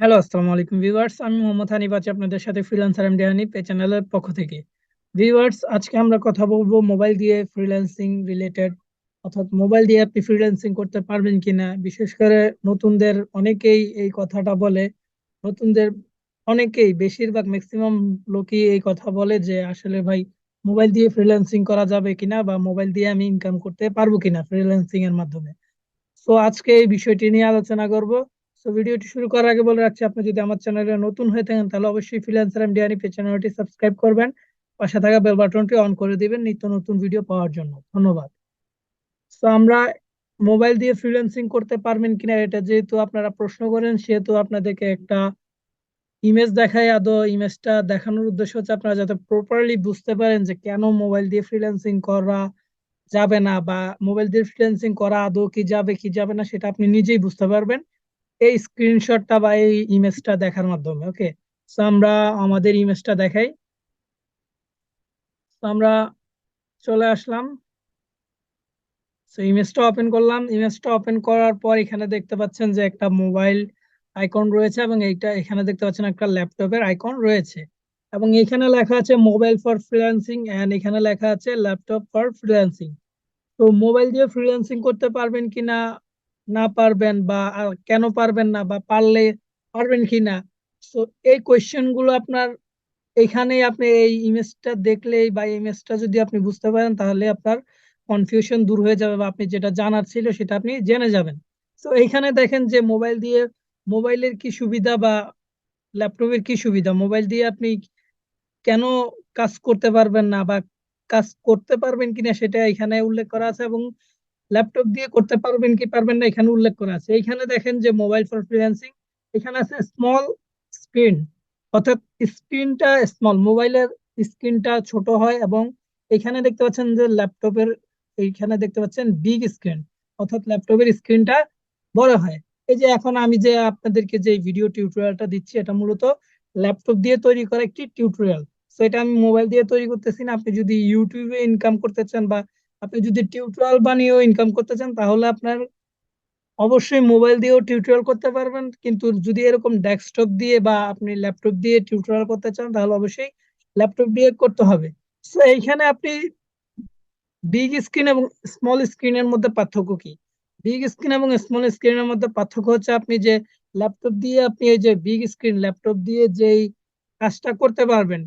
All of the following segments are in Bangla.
হ্যালো আসসালামু আলাইকুম ভিউয়ার্স আমি মোহাম্মদ হানিফ আছি আপনাদের সাথে ফ্রিল্যান্সার এমডি হানিফ এই চ্যানেলের পক্ষ থেকে। ভিউয়ার্স আজকে আমরা কথা বলব মোবাইল দিয়ে ফ্রিল্যান্সিং রিলেটেড অর্থাৎ মোবাইল দিয়ে আপনি ফ্রিল্যান্সিং করতে পারবেন কিনা। বিশেষ করে নতুনদের অনেকেই এই কথাটা বলে। নতুনদের অনেকেই, বেশিরভাগ ম্যাক্সিমাম লোকই এই কথা বলে যে, আসলে ভাই মোবাইল দিয়ে ফ্রিল্যান্সিং করা যাবে কিনা বা মোবাইল দিয়ে আমি ইনকাম করতে পারব কিনা ফ্রিল্যান্সিং এর মাধ্যমে? তো আজকে এই বিষয়টি নিয়ে আলোচনা করব। তো ভিডিওটি শুরু করার আগে বলে রাখছি, আপনি যদি আমার চ্যানেলে নতুন হয়ে থাকেন, তাহলে অবশ্যই ফ্রিল্যান্সার এম ডিআরএফ চ্যানেলটি সাবস্ক্রাইব করবেন। পাশে থাকা বেল বাটনটি অন করে দিবেন নিত্য নতুন ভিডিও পাওয়ার জন্য। ধন্যবাদ। সো আমরা মোবাইল দিয়ে ফ্রিল্যান্সিং করতে পারবেন কিনা, এটা যেহেতু আপনারা প্রশ্ন করেন, সেহেতু আপনাদেরকে একটা ইমেজ দেখায় আদৌ। ইমেজটা দেখানোর উদ্দেশ্য হচ্ছে আপনারা যাতে প্রপারলি বুঝতে পারেন যে কেন মোবাইল দিয়ে ফ্রিল্যান্সিং করা যাবে না, বা মোবাইল দিয়ে ফ্রিল্যান্সিং করা আদৌ কি যাবে কি যাবে না, সেটা আপনি নিজেই বুঝতে পারবেন। এই স্ক্রিনশটটা বা এই ইমেজটা দেখার মাধ্যমে ওকে সো আমরা আমাদের ইমেজটা দেখাই। আমরা চলে আসলাম। তো ইমেজটা ওপেন করলাম। ইমেজটা ওপেন করার পর এখানে দেখতে পাচ্ছেন যে একটা মোবাইল আইকন রয়েছে এবং এইটা, এখানে দেখতে পাচ্ছেন একটা ল্যাপটপের আইকন রয়েছে। এবং এখানে লেখা আছে মোবাইল ফর ফ্রিল্যান্সিং এন্ড এখানে লেখা আছে ল্যাপটপ ফর ফ্রিল্যান্সিং তো মোবাইল দিয়ে ফ্রিল্যান্সিং করতে পারবেন কিনা না পারবেন বা কেন পারবেন না বা পারলে পারবেন কিনা? তো এই কোয়েশ্চেনগুলো আপনার এখানেই আপনি এই ইমেজটা দেখলেই বা ইমেজটা যদি আপনি বুঝতে পারেন, তাহলে আপনার কনফিউশন দূর হয়ে যাবে বা আপনি যেটা জানার ছিল সেটা আপনি জেনে যাবেন। তো এইখানে দেখেন যে মোবাইল দিয়ে মোবাইলের কি সুবিধা বা ল্যাপটপের কি সুবিধা? মোবাইল দিয়ে আপনি কেন কাজ করতে পারবেন না বা কাজ করতে পারবেন কিনা সেটা এখানে উল্লেখ করা আছে এবং ল্যাপটপ দিয়ে করতে পারবেন কি পারবেন না এখানে উল্লেখ করা আছে। এখানে দেখেন যে মোবাইল ফর ফ্রিল্যান্সিং এখানে আছে স্মল স্ক্রিন অর্থাৎ স্ক্রিনটা স্মল মোবাইলের স্ক্রিনটা ছোট হয় এবং এখানে দেখতে পাচ্ছেন যে ল্যাপটপের এইখানে দেখতে পাচ্ছেন বিগ স্ক্রিন অর্থাৎ ল্যাপটপের স্ক্রিনটা বড় হয়। এই যে এখন আমি যে আপনাদেরকে যে ভিডিও টিউটোরিয়ালটা দিচ্ছি, এটা মূলত ল্যাপটপ দিয়ে তৈরি করা একটি টিউটোরিয়াল তো এটা আমি মোবাইল দিয়ে তৈরি করতেছি না। আপনি যদি ইউটিউবে ইনকাম করতে চান বা আপনি যদি টিউটোরিয়াল বানিয়েও ইনকাম করতে চান, তাহলে আপনার অবশ্যই মোবাইল দিয়েও টিউটোরিয়াল করতে পারবেন। কিন্তু যদি এরকম ডেস্কটপ দিয়ে বা আপনি ল্যাপটপ দিয়ে টিউটোরিয়াল করতে চান, তাহলে অবশ্যই ল্যাপটপ দিয়ে করতে হবে। তো এইখানে আপনি বিগ স্ক্রিন এবং স্মল স্ক্রিনের মধ্যে পার্থক্য কি? বিগ স্ক্রিন এবং স্মল স্ক্রিনের মধ্যে পার্থক্য হচ্ছে আপনি যে ল্যাপটপ দিয়ে আপনি এই যে বিগ স্ক্রিন ল্যাপটপ দিয়ে যেই কাজটা করতে পারবেন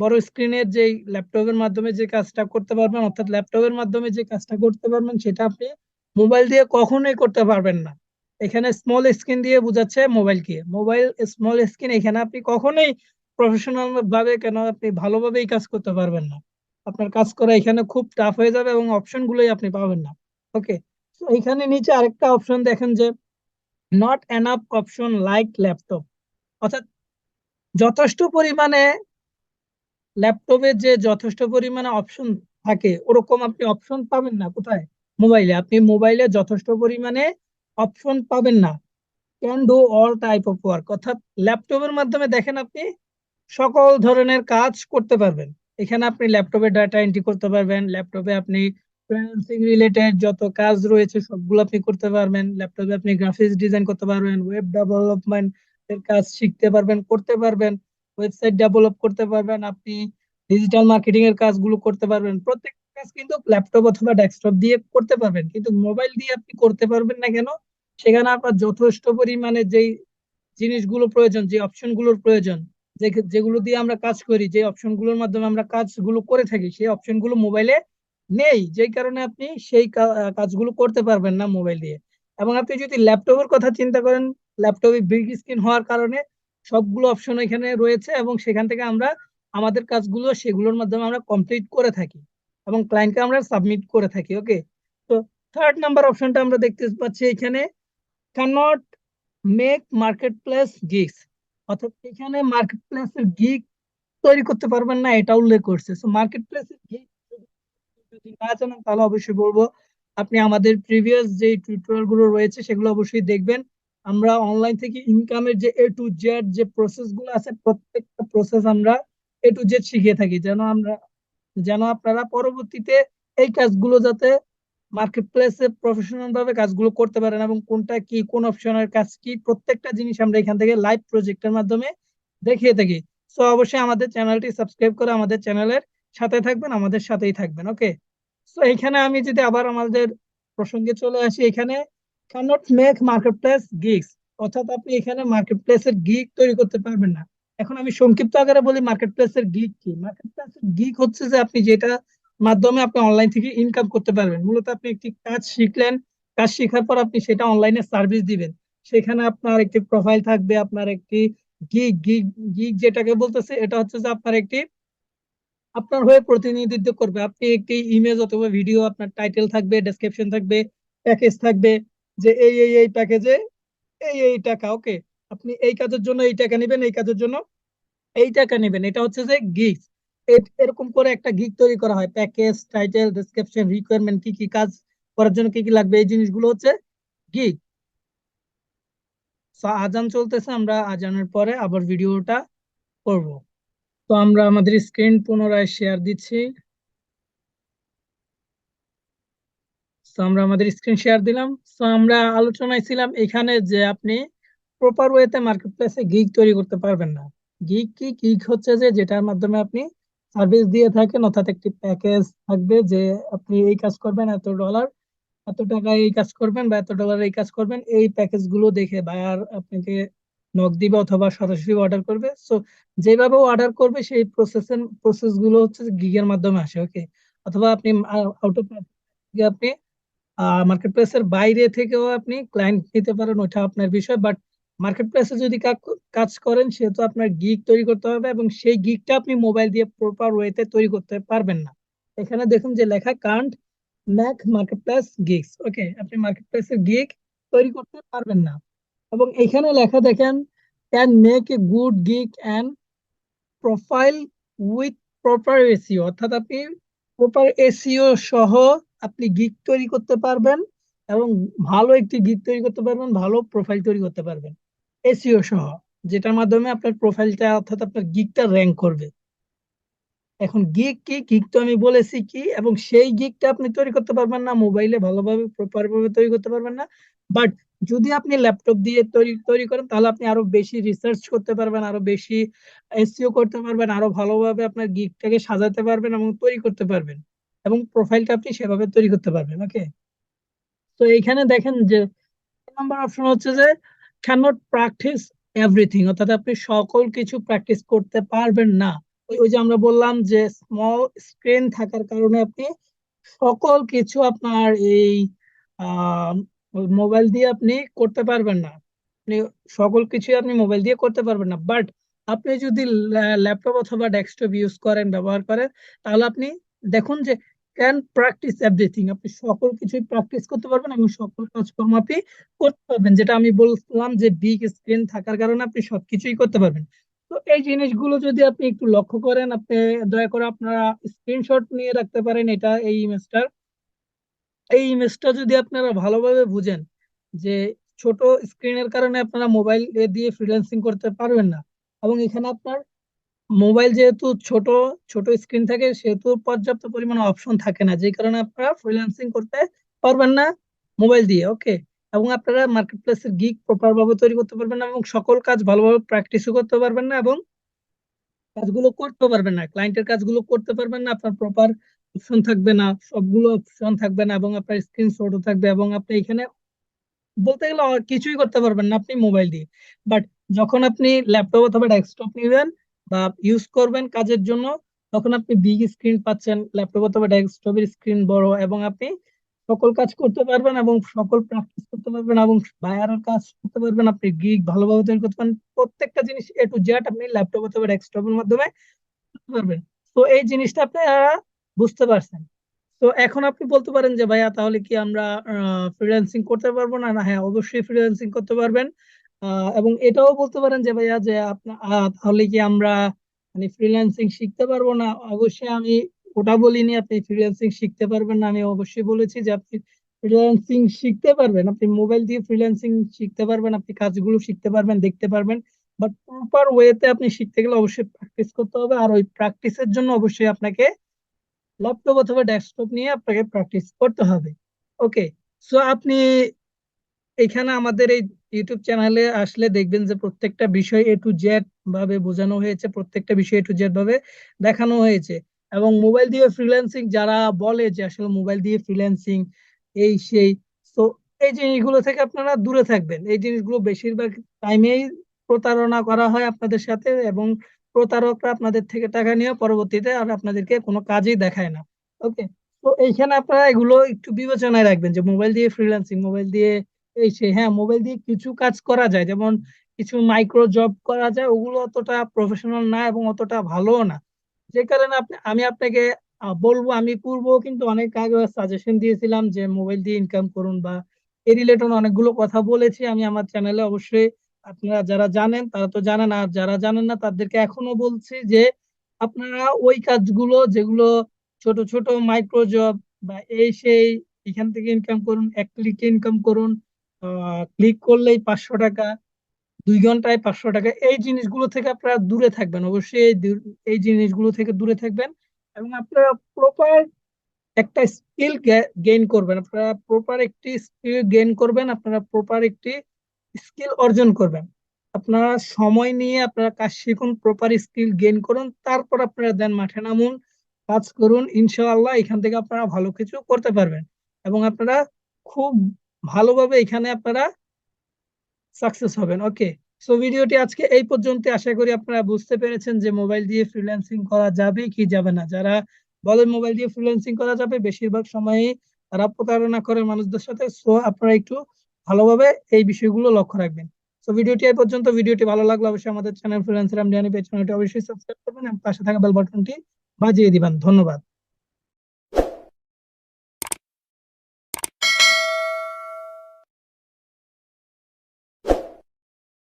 বড় স্ক্রিনের যে ল্যাপটপের মাধ্যমে যে কাজটা করতে পারবেন, অর্থাৎ ল্যাপটপের মাধ্যমে যে কাজটা করতে পারবেন, সেটা আপনি মোবাইল দিয়ে কখনোই করতে পারবেন না। এখানে স্মল স্ক্রিন দিয়ে বোঝাচ্ছে মোবাইল কি। মোবাইল স্মল স্ক্রিন এখানে আপনি কখনোই প্রফেশনাল ভাবে কেন আপনি ভালোভাবে এই কাজ করতে পারবেন না। আপনার কাজ করা এখানে খুব টাফ হয়ে যাবে এবং অপশন গুলোই আপনি পাবেন না। ওকে তো এখানে নিচে আরেকটা অপশন দেখেন যে not enough option like laptop অর্থাৎ যথেষ্ট পরিমাণে ল্যাপটপে যে যথেষ্ট পরিমাণে অপশন থাকে, ওরকম আপনি অপশন পাবেন না কোথায়? মোবাইলে আপনি মোবাইলে যথেষ্ট পরিমাণে অপশন পাবেন না। Can do all type of work অর্থাৎ ল্যাপটপের মাধ্যমে দেখেন আপনি সকল ধরনের কাজ করতে পারবেন। এখানে আপনি ল্যাপটপে ডাটা এন্ট্রি করতে পারবেন, ল্যাপটপে আপনি ফ্রিল্যান্সিং রিলেটেড যত কাজ রয়েছে সবগুলো আপনি করতে পারবেন, ল্যাপটপে আপনি গ্রাফিক্স ডিজাইন করতে পারবেন ওয়েব ডেভেলপমেন্ট এর কাজ শিখতে পারবেন, করতে পারবেন। ওয়েবসাইট ডেভেলপ করতে পারবেন, আপনি ডিজিটাল মার্কেটিং এর কাজগুলো করতে পারবেন। প্রত্যেক কাজ কিন্তু ল্যাপটপ অথবা ডেস্কটপ দিয়ে করতে পারবেন, কিন্তু মোবাইল দিয়ে আপনি করতে পারবেন না কেন? সেখানে আপনার যথেষ্ট পরিমাণে যেই জিনিসগুলো প্রয়োজন, যে অপশনগুলোর প্রয়োজন যেগুলো দিয়ে আমরা কাজ করি, যে অপশনগুলোর মাধ্যমে আমরা কাজগুলো করে থাকি, সেই অপশনগুলো মোবাইলে নেই। যেই কারণে আপনি সেই কাজগুলো করতে পারবেন না মোবাইল দিয়ে। এবং আপনি যদি ল্যাপটপের কথা চিন্তা করেন ল্যাপটপে বিগ স্ক্রিন হওয়ার কারণে সবগুলো অপশন এখানে রয়েছে এবং সেখান থেকে আমরা আমাদের কাজগুলো সেগুলোর মাধ্যমে আমরা কমপ্লিট করে থাকি এবং ক্লায়েন্টকে আমরা সাবমিট করে থাকি ওকে তো থার্ড নাম্বার অপশনটা আমরা দেখতে পাচ্ছি এখানে cannot make market place gigs অর্থাৎ এখানে মার্কেট প্লেসের গিগ তৈরি করতে পারবেন না, এটা উল্লেখ করছে। সো মার্কেট প্লেসের গিগ যদি না জানেন, তাহলে অবশ্যই বলব, আপনি আমাদের প্রিভিয়াস যে টিউটোরিয়ালগুলো রয়েছে, সেগুলো অবশ্যই দেখবেন। আমরা অনলাইন থেকে ইনকামের যে এ টু জেড যে প্রসেসগুলো আছে, প্রত্যেকটা প্রসেস আমরা এ টু জেড শিখিয়ে থাকি। যেন আমরা, যেন আপনারা পরবর্তীতে এই কাজগুলো যাতে মার্কেট প্লেসে প্রফেশনাল ভাবে কাজগুলো করতে পারেন এবং কোনটা কি, কোন অপশনের কাজ কি, প্রত্যেকটা জিনিস আমরা এখান থেকে লাইভ প্রজেক্টের মাধ্যমে দেখিয়ে থাকি। সো অবশ্যই আমাদের চ্যানেলটি সাবস্ক্রাইব করে আমাদের চ্যানেলের সাথে থাকবেন, আমাদের সাথেই থাকবেন ওকে সো এখানে আমি যদি আবার আমাদের প্রসঙ্গে চলে আসি, এখানে ক্যানট মেক প্লেস গিগস অর্থাৎ আপনি এখানে মার্কেট প্লেসের গিগ তৈরি করতে পারবেন না। এখন আমি সংক্ষিপ্ত আকারে বলি মার্কেট প্লেসের গিগ কি? মার্কেট প্লেসের গিগ হচ্ছে যে আপনি যেটা মাধ্যমে আপনি অনলাইন থেকে ইনকাম করতে পারবেন। মূলত আপনি একটি কাজ শিখলেন, কাজ শেখার পর আপনি সেটা অনলাইনে সার্ভিস দিবেন। সেখানে আপনার একটি প্রোফাইল থাকবে, আপনার একটি গিগ গিগ গিগ যেটাকে বলতেছে, এটা হচ্ছে যে আপনার একটি, আপনার হয়ে প্রতিনিধিত্ব করবে। আপনি একটি ইমেজ অথবা ভিডিও আপনার টাইটেল থাকবে ডেসক্রিপশন থাকবে প্যাকেজ থাকবে যে এই এই এই প্যাকেজে এই এই টাকা ওকে আপনি এই কাজের জন্য এই টাকা নেবেন, এই কাজের জন্য এই টাকা নেবেন। এটা হচ্ছে যে গিগ এরকম করে একটা গিগ তৈরি করা হয়। প্যাকেজ টাইটেল ডেসক্রিপশন রিকোয়ারমেন্ট কি কি কাজ করার জন্য কি কি লাগবে? এই জিনিসগুলো হচ্ছে গিগ আজান চলতেছে, আমরা আজানের পরে আবার ভিডিওটা করব। তো আমরা আমাদের স্ক্রিন পুনরায় শেয়ার দিচ্ছি। তো আমরা আমাদের স্ক্রিন শেয়ার দিলাম। তো আমরা আলোচনায় ছিলাম এখানে যে আপনি প্রপার ওয়েতে মার্কেট প্লেসে গিগ তৈরি করতে পারবেন না। গিগ কি? গিগ হচ্ছে যে যেটার মাধ্যমে আপনি সার্ভিস দিয়ে থাকেন, অর্থাৎ একটি প্যাকেজ থাকবে যে আপনি এই কাজ করবেন, এত ডলার এত টাকা এই কাজ করবেন বা এত ডলার এই কাজ করবেন, এই প্যাকেজগুলো দেখে বায়ার আপনাকে নক দিবে অথবা সরাসরি অর্ডার করবে। সো যেভাবে অর্ডার করবে, সেই প্রসেসের প্রসেসগুলো হচ্ছে গিগের মাধ্যমে আসে ওকে অথবা আপনি আউট অফ আপনি মার্কেট প্লেসের বাইরে থেকেও আপনি ক্লায়েন্ট নিতে পারেন, ওইটা আপনার বিষয়। বাট মার্কেট প্লেসে যদি কাজ করেন, সেহেতু আপনার গিগ তৈরি করতে হবে এবং সেই গিগটা আপনি মোবাইল দিয়ে প্রপার ওয়েতে তৈরি করতে পারবেন না। এখানে দেখুন যে লেখা can't make market place gigs okay আপনি মার্কেট প্লেসের গিগ তৈরি করতে পারবেন না। এবং এখানে লেখা, দেখেন can make a good gig and profile with proper SEO অর্থাৎ আপনি প্রপার এসিও সহ আপনি গিগ তৈরি করতে পারবেন এবং ভালো একটি গিগ তৈরি করতে পারবেন, ভালো প্রোফাইল তৈরি করতে পারবেন। এসিও সহ, যেটার মাধ্যমে আপনার প্রোফাইলটা অর্থাৎ আপনার গিগটা র্যাঙ্ক করবে। এখন গিগ কি? গিগ তো আমি বলেছি কি? এবং সেই গিগটা আপনি তৈরি করতে পারবেন না মোবাইলে ভালোভাবে প্রপার ভাবে তৈরি করতে পারবেন না। বাট যদি আপনি ল্যাপটপ দিয়ে তৈরি তৈরি করেন, তাহলে আপনি আরও বেশি রিসার্চ করতে পারবেন, আরও বেশি এসিও করতে পারবেন, আরও ভালোভাবে আপনার গিগটাকে সাজাতে পারবেন এবং তৈরি করতে পারবেন। এবং প্রোফাইলটা আপনি সেভাবে তৈরি করতে পারবেন ওকে তো এইখানে দেখেন যে নাম্বার অপশন হচ্ছে যে ক্যানট প্র্যাকটিস এভরিথিং অর্থাৎ আপনি সকল কিছু প্র্যাকটিস করতে পারবেন না। ওই যে আমরা বললাম যে স্মল স্ক্রিন থাকার কারণে আপনি সকল কিছু আপনার এই মোবাইল দিয়ে আপনি করতে পারবেন না। আপনি সকল কিছু আপনি মোবাইল দিয়ে করতে পারবেন না। বাট আপনি যদি ল্যাপটপ অথবা ডেস্কটপ ইউজ করেন, ব্যবহার করেন, তাহলে আপনি দেখুন যে ক্যান প্র্যাকটিস এভরিথিং আপনি সকল কিছুই প্র্যাকটিস করতে পারবেন এবং সকল কাজকর্ম আপনি করতে পারবেন, যেটা আমি বললাম যে বিগ স্ক্রিন থাকার কারণে আপনি সবকিছুই করতে পারবেন। তো এই জিনিসগুলো যদি আপনি একটু লক্ষ্য করেন, আপনি দয়া করে আপনারা স্ক্রিনশট নিয়ে রাখতে পারেন এটা এই ইমেজটার এই ইমেজটা যদি আপনারা ভালোভাবে বুঝেন যে ছোট স্ক্রিনের কারণে আপনারা মোবাইল দিয়ে ফ্রিল্যান্সিং করতে পারবেন না এবং এখানে আপনার মোবাইল যেহেতু ছোট ছোট স্ক্রিন থাকে, সেহেতু পর্যাপ্ত পরিমাণ অপশন থাকে না। যে কারণে আপনারা ফ্রিল্যান্সিং করতে পারবেন না মোবাইল দিয়ে ওকে এবং আপনারা মার্কেট প্লেসের গিগ প্রপার ভাবে তৈরি করতে পারবেন না এবং সকল কাজ ভালোভাবে প্র্যাকটিসও করতে পারবেন না এবং কাজগুলো করতে পারবেন না। ক্লায়েন্টের কাজগুলো করতে পারবেন না, আপনার প্রপার অপশন থাকবে না, সবগুলো অপশন থাকবে না এবং আপনার স্ক্রিনশটও থাকবে এবং আপনি এখানে বলতে গেলে কিছুই করতে পারবেন না আপনি মোবাইল দিয়ে। বাট যখন আপনি ল্যাপটপ অথবা ডেস্কটপ নেবেন বা ইউজ করবেন কাজের জন্য, তখন আপনি বিগ স্ক্রিন পাচ্ছেন ল্যাপটপ অথবা ডেস্কটপের স্ক্রিন বড়, এবং আপনি সকল কাজ করতে পারবেন এবং সকল প্র্যাকটিস করতে পারবেন এবং বায়ারের কাজ করতে পারবেন। আপনি গিগ ভালোভাবে তৈরি করতে পারবেন। প্রত্যেকটা জিনিস এ টু জেড আপনি ল্যাপটপ অথবা ডেস্কটপের মাধ্যমে করতে পারবেন। তো এই জিনিসটা আপনারা বুঝতে পারছেন। তো এখন আপনি বলতে পারেন যে, ভাইয়া, তাহলে কি আমরা ফ্রিল্যান্সিং করতে পারব না? না হ্যাঁ অবশ্যই ফ্রিল্যান্সিং করতে পারবেন। এবং এটাও বলতে পারেন যে ভাইয়া যে আপনার তাহলে কি আমরা মানে ফ্রিল্যান্সিং শিখতে পারব না? অবশ্যই আমি ওটা বলিনি, আপনি ফ্রিল্যান্সিং শিখতে পারবেন না। আমি অবশ্যই বলেছি যে আপনি ফ্রিল্যান্সিং শিখতে পারবেন। আপনি মোবাইল দিয়ে ফ্রিল্যান্সিং শিখতে পারবেন, আপনি কাজগুলো শিখতে পারবেন, দেখতে পারবেন। বাট প্রপার ওয়েতে আপনি শিখতে গেলে অবশ্যই প্র্যাকটিস করতে হবে। আর ওই প্র্যাকটিসের জন্য অবশ্যই আপনাকে ল্যাপটপ অথবা ডেস্কটপ নিয়ে আপনাকে প্র্যাকটিস করতে হবে। ওকে সো আপনি এখানে আমাদের এই ইউটিউব চ্যানেলে আসলে দেখবেন যে প্রত্যেকটা বিষয় এ টু জেড ভাবে বোঝানো হয়েছে, প্রত্যেকটা বিষয় এ টু জেড ভাবে দেখানো হয়েছে। এবং মোবাইল দিয়ে ফ্রিল্যান্সিং যারা বলে যে আসলে মোবাইল দিয়ে ফ্রিল্যান্সিং এই সেই, তো এই জিনিসগুলো থেকে আপনারা দূরে থাকবেন। এই জিনিসগুলো বেশিরভাগ টাইমেই প্রতারণা করা হয় আপনাদের সাথে এবং প্রতারকরা আপনাদের থেকে টাকা নিয়ে পরবর্তীতে আর আপনাদেরকে কোনো কাজেই দেখায় না। ওকে তো এইখানে আপনারা এগুলো একটু বিবেচনায় রাখবেন যে মোবাইল দিয়ে ফ্রিল্যান্সিং মোবাইল দিয়ে এই সেই হ্যাঁ মোবাইল দিয়ে কিছু কাজ করা যায়। যেমন কিছু মাইক্রো জব করা যায়, ওগুলো অতটা প্রফেশনাল না এবং অতটা ভালোও না। যে কারণে আপনি, আমি আপনাকে বলব, আমি পূর্ব কিন্তু অনেক আগে সাজেশন দিয়েছিলাম যে মোবাইল দিয়ে ইনকাম করুন বা এই রিলেটেড অনেকগুলো কথা বলেছি। আমি আমার চ্যানেলে অবশ্যই আপনারা যারা জানেন, তারা তো জানেন, আর যারা জানেন না, তাদেরকে এখনও বলছি যে আপনারা ওই কাজগুলো, যেগুলো ছোট ছোট মাইক্রো জব বা এই সেই, এখান থেকে ইনকাম করুন, এক ক্লিকে ইনকাম করুন ক্লিক করলেই পাঁচশো টাকা, দুই ঘন্টায় পাঁচশো টাকা, এই জিনিসগুলো থেকে আপনারা দূরে থাকবেন। অবশ্যই এই জিনিসগুলো থেকে দূরে থাকবেন এবং আপনারা প্রপার একটা স্কিল গেইন করবেন। আপনারা প্রপার একটি স্কিল গেইন করবেন, আপনারা প্রপার একটি স্কিল অর্জন করবেন। আপনারা সময় নিয়ে আপনারা কাজ শিখুন প্রপার স্কিল গেইন করুন, তারপর আপনারা দেন মাঠে নামুন, কাজ করুন, ইনশাআল্লাহ এখান থেকে আপনারা ভালো কিছু করতে পারবেন। এবং আপনারা খুব ভালোভাবে এখানে আপনারা সাকসেস হবেন। ওকে সো ভিডিওটি আজকে এই পর্যন্ত আশা করি আপনারা বুঝতে পেরেছেন যে মোবাইল দিয়ে ফ্রিল্যান্সিং করা যাবে কি যাবে না। যারা বলেন মোবাইল দিয়ে ফ্রিল্যান্সিং করা যাবে, বেশিরভাগ সময়ই তারা প্রতারণা করে মানুষদের সাথে। সো আপনারা একটু ভালোভাবে এই বিষয়গুলো লক্ষ্য রাখবেন। সো ভিডিওটি এই পর্যন্ত। ভিডিওটি ভালো লাগলে অবশ্যই আমাদের চ্যানেল ফ্রিল্যান্সার আমডিয়ানি পেজ চ্যানেলটি অবশ্যই সাবস্ক্রাইব করবেন এবং পাশে থাকা বেল বাটনটি বাজিয়ে দিবেন। ধন্যবাদ।